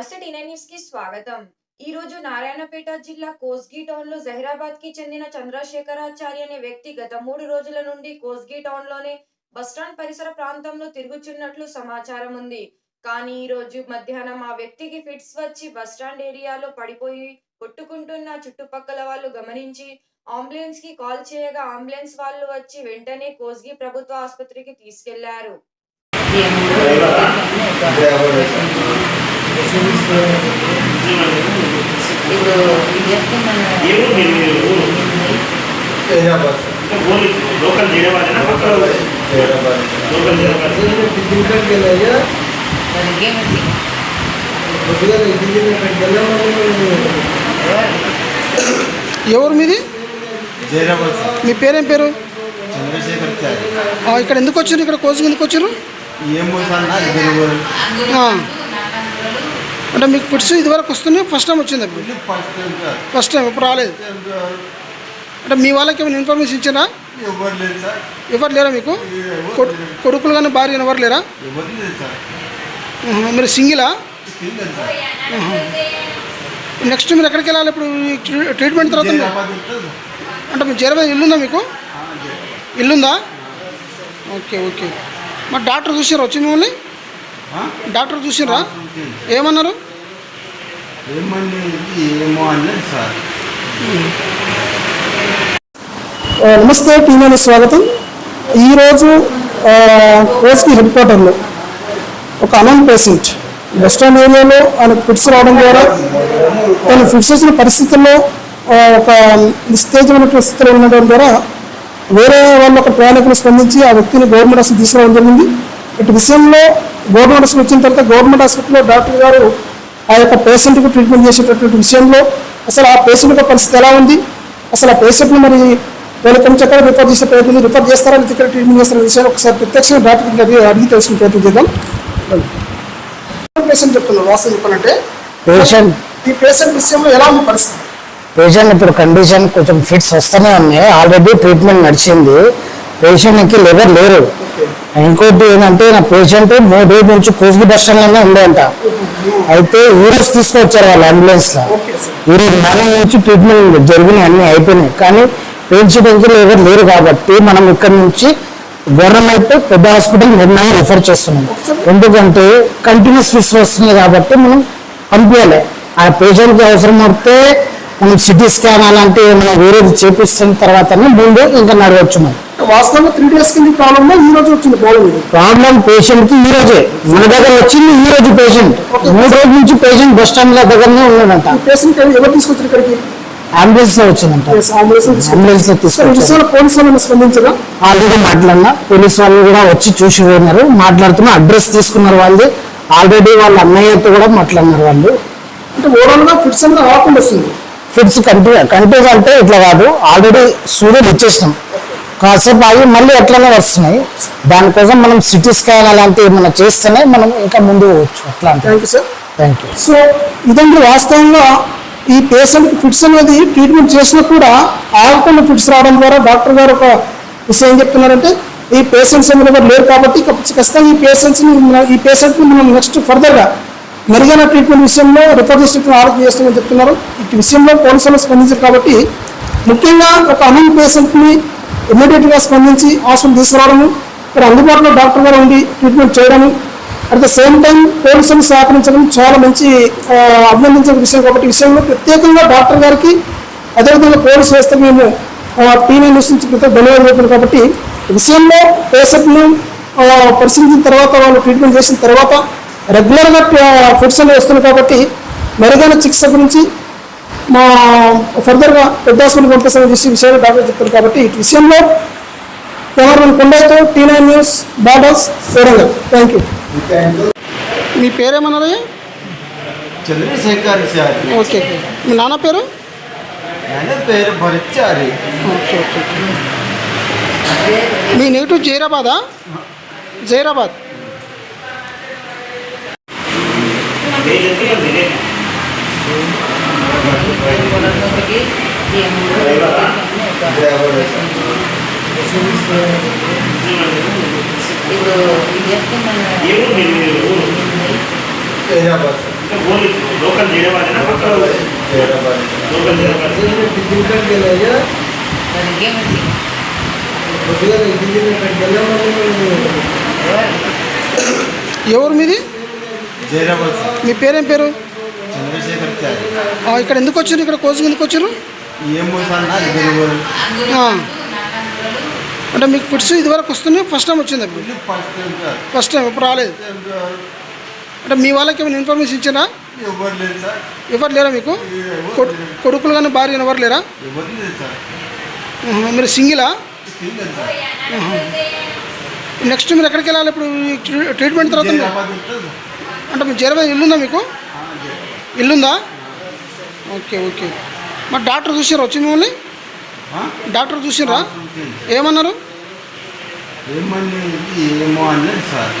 నమస్తే టీనే న్యూస్కి స్వాగతం. ఈ రోజు నారాయణపేట జిల్లా కోస్గి టౌన్లో జహీరాబాద్కి చెందిన చంద్రశేఖరాచారి అనే వ్యక్తి గత మూడు రోజుల నుండి కోస్గి టౌన్లోనే బస్టాండ్ పరిసర ప్రాంతంలో తిరుగుచున్నట్లు సమాచారం ఉంది. కానీ ఈ రోజు మధ్యాహ్నం ఆ వ్యక్తికి ఫిట్స్ వచ్చి బస్టాండ్ ఏరియాలో పడిపోయి కొట్టుకుంటున్న చుట్టుపక్కల వాళ్ళు గమనించి అంబులెన్స్కి కాల్ చేయగా అంబులెన్స్ వాళ్ళు వచ్చి వెంటనే కోస్గి ప్రభుత్వ ఆసుపత్రికి తీసుకెళ్ళారు. ఇప్పుడు మన ఏ ఎవరు మీది మీ పేరేం పేరు? చంద్రశేఖర్ ఇక్కడ ఎందుకు వచ్చారు? ఇక్కడ కోచింగ్ ఎందుకు వచ్చారు? ఏమో సార్ నాకు తెలియదు ఆ. అంటే మీకు ఫిట్స్ ఇదివరకు వస్తున్నాయి ఫస్ట్ టైం వచ్చింది అప్పుడు ఫస్ట్ టైం ఇప్పుడు రాలేదు. అంటే మీ వాళ్ళకి ఏమైనా ఇన్ఫర్మేషన్ ఇచ్చారా? ఎవరు లేరా మీకు? కొడుకులు కానీ భార్య ఎవరు లేరా? మీరు సింగిలా? నెక్స్ట్ మీరు ఎక్కడికి వెళ్ళాలి ఇప్పుడు? ట్రీట్మెంట్ తర్వాత. అంటే మీ జైరాబాద్ ఇల్లుందా మీకు. ఇల్లుందా? Okay okay. మరి డాక్టర్ చూసారా వచ్చి మిమ్మల్ని? డాక్టర్ చూసినరా ఏమన్నారు? నమస్తే టీవీ స్వాగతం. ఈరోజు కోస్కి హెడ్ క్వార్టర్లో ఒక అనౌన్ పేషెంట్ బస్ ఏరియాలో ఆయనకు ఫిట్స్ రావడం ద్వారా తను ఫిట్స్ వచ్చిన పరిస్థితుల్లో ఒక నిస్తేజమైన స్థితిలో ఉండడం ద్వారా వేరే వాళ్ళ ఒక ప్రయాణికులు స్పందించి ఆ వ్యక్తిని గవర్నమెంట్ హాస్పిటల్ తీసుకురావడం జరిగింది. ఇటు విషయంలో గవర్నమెంట్ హాస్పిటల్ వచ్చిన తర్వాత గవర్నమెంట్ హాస్పిటల్లో డాక్టర్ గారు ఆ యొక్క పేషెంట్కి ట్రీట్మెంట్ చేసేటటువంటి విషయంలో అసలు ఆ పేషెంట్ యొక్క పరిస్థితి ఎలా ఉంది? అసలు ఆ పేషెంట్ని మరి వాళ్ళకి కొంచెం ఎక్కడ రిఫర్ చేసే ప్రయత్నం రిఫర్ చేస్తారా? ఇక్కడ ట్రీట్మెంట్ చేస్తారా? విషయాన్ని ఒకసారి ప్రత్యక్షంగా డాక్టర్ గారి అడిగి తెలుసుకునే ప్రయత్నం చేద్దాం. పేషెంట్ చెప్తున్నారు వాస్తవం చెప్పాలంటే పేషెంట్? ఈ పేషెంట్ విషయంలో ఎలా ఉంది పరిస్థితి? పేషెంట్ ఇప్పుడు కండిషన్ కొంచెం ఫిట్స్ వస్తూనే ఉన్నాయి. ఆల్రెడీ ట్రీట్మెంట్ నడిచింది. పేషెంట్కి లివర్ లేరు. ఇంకోటి ఏంటంటే నా పేషెంట్ మూడు రోజుల నుంచి కోసిగి బస్ స్టాండ్లోనే ఉండేంట అయితే ఈరోజు తీసుకొచ్చారు వాళ్ళు అంబులెన్స్లో ఈరోజు మార్నింగ్ నుంచి ట్రీట్మెంట్ జరిగినాయి అన్నీ అయిపోయినాయి. కానీ పేషెంట్ ఎవరు లేరు కాబట్టి మనం ఇక్కడ నుంచి గవర్నమెంట్ పెద్ద హాస్పిటల్ నిర్ణయం రిఫర్ చేస్తున్నాం. ఎందుకంటే కంటిన్యూస్ ఫిట్స్ వస్తున్నాయి కాబట్టి మనం పంపించాలి. ఆ పేషెంట్కి అవసరం పడితే మనం సిటీ స్కాన్ అలాంటి మనం వేరేది చేపిస్తున్న తర్వాతనే ముందు ఇంకా నడవచ్చు మనం వాస్తవంగా త్రీ డేస్ కింద ప్రాబ్లమ్ ఈ రోజు వచ్చింది ప్రాబ్లం ఇది ప్రాబ్లం పేషెంట్కి ఈ రోజే. మన దగ్గర వచ్చింది ఈ రోజు పేషెంట్ మూడు రోజుల నుంచి పేషెంట్ బస్ స్టాండ్ దగ్గరనే ఉన్నాడంట. పేషెంట్ ఎవరు తీసుకొచ్చారు ఇక్కడికి? అంబులెన్స్లో వచ్చిందంట. అంబులెన్స్లో తీసుకొచ్చారు. పోలీసు వాళ్ళు స్పందించరా? ఆల్రెడీ మాట్లాడినా. పోలీస్ వాళ్ళు కూడా వచ్చి చూసి పోయినారు. మాట్లాడుతున్నా అడ్రస్ తీసుకున్నారు వాళ్ళు. ఆల్రెడీ వాళ్ళ అన్నయ్యతో కూడా మాట్లాడినారు వాళ్ళు. అంటే ఓవరాల్గా ఫిట్స్ అనేది రాకుండా వస్తుంది. ఫిట్స్ కంటి కంటిన్యూస్ అంటే ఇట్లా కాదు. ఆల్రెడీ సూర్యుడు ఇచ్చేసినాం కాసేపు ఆగి మళ్ళీ ఎట్లనే వస్తున్నాయి. దానికోసం మనం సిటీ స్కాన్ అలాంటివి ఏమైనా చేస్తేనే మనం ఇంకా ముందు పోవచ్చు. అట్లా అంటే. Thank you sir thank you so ఇదంటే వాస్తవంగా ఈ పేషెంట్కి ఫిట్స్ అనేది ట్రీట్మెంట్ చేసినా కూడా ఆగకుండా ఫిట్స్ రావడం ద్వారా డాక్టర్ గారు ఒక విషయం ఏం చెప్తున్నారంటే ఈ పేషెంట్స్ ఎవరు లేరు కాబట్టి ఖచ్చితంగా ఈ పేషెంట్స్ని ఈ పేషెంట్ని మనం నెక్స్ట్ ఫర్దర్గా మెరుగైన ట్రీట్మెంట్ విషయంలో రిఫర్ చేసి ఆలోచన చేస్తామని చెప్తున్నారు. ఈ విషయంలో పోలీసులు స్పందించారు కాబట్టి ముఖ్యంగా ఒక అన్ పేషెంట్ని ఇమ్మీడియట్గా స్పందించి హాస్పిటల్ తీసుకురావడము ఇక్కడ అందుబాటులో డాక్టర్ గారు ఉండి ట్రీట్మెంట్ చేయడము అట్ ద సేమ్ టైం పోలీసులు సహకరించడం చాలా మంచి అభినందించిన విషయం కాబట్టి విషయంలో ప్రత్యేకంగా డాక్టర్ గారికి అదేవిధంగా పోలీసు వ్యవస్థ మేము టీవీ న్యూస్ నుంచి ధన్యవాదాలు చెప్పారు కాబట్టి విషయంలో పేషెంట్ను పరిశీలించిన తర్వాత వాళ్ళు ట్రీట్మెంట్ చేసిన తర్వాత రెగ్యులర్గా ఫుడ్స్ అనేవి వస్తున్నాయి కాబట్టి మెరుగైన చికిత్స గురించి మా ఫర్దర్గా పెద్ద హాస్పిటల్ పంపిస్తామని చేసి విషయాలు డాక్టర్ చెప్తారు కాబట్టి ఈ విషయంలో cameraman కొండయ్యతో T nine news borders Warangal. Thank you me పేరేమన్నారయ్యా? Chandrashekar okay okay. మీ నాన్న పేరు? పేరు Bharat Chari okay okay okay. మీ నేటివ్ జైరాబాదా? జైరాబాద్ లేదంటే లేదండి. ఒకటి ఏమో జైరాబాద్ సార్ ఇప్పుడు ఇవన్నీ మన ఏ ఊరు మీరు మీరు ఊరు జైరాబాద్ సార్ ఓన్లీ లోకల్ చేయడమేనా పక్కన లోకల్ చేయడం టిఫిన్ కాడికి వెళ్ళాయా మరి ఇంకేం వచ్చింది కొద్దిగా ఇంజనీర్ కాడికి వెళ్ళామని ఎవరు మీది జైరాబాద్ సార్ మీ పేరేం పేరు? ఇక్కడ ఎందుకు వచ్చారు? ఇక్కడ కోచింగ్ ఎందుకు వచ్చారు. అంటే మీకు ఫిట్స్ ఇదివరకు వస్తున్నాయి? ఫస్ట్ టైం వచ్చింది అప్పుడు ఫస్ట్ టైం ఇప్పుడు రాలేదు. అంటే మీ వాళ్ళకి ఏమైనా ఇన్ఫర్మేషన్ ఇచ్చారా? ఎవరు లేరా మీకు? కొడు- కొడుకులు కానీ భార్య ఎవరు లేరా మీరు సింగిలా? నెక్స్ట్ మీరు ఎక్కడికి వెళ్ళాలి ఇప్పుడు ట్రీట్మెంట్ తర్వాత అంటే మీరు చేరబోయే ఇల్లుందా మీకు? ఇల్లుందా? Okay okay. మరి డాక్టర్ చూసారా వచ్చి మిమ్మల్ని? డాక్టర్ చూసిరా. ఏమన్నారు? ఏమని ఏమో అన్నది సార్.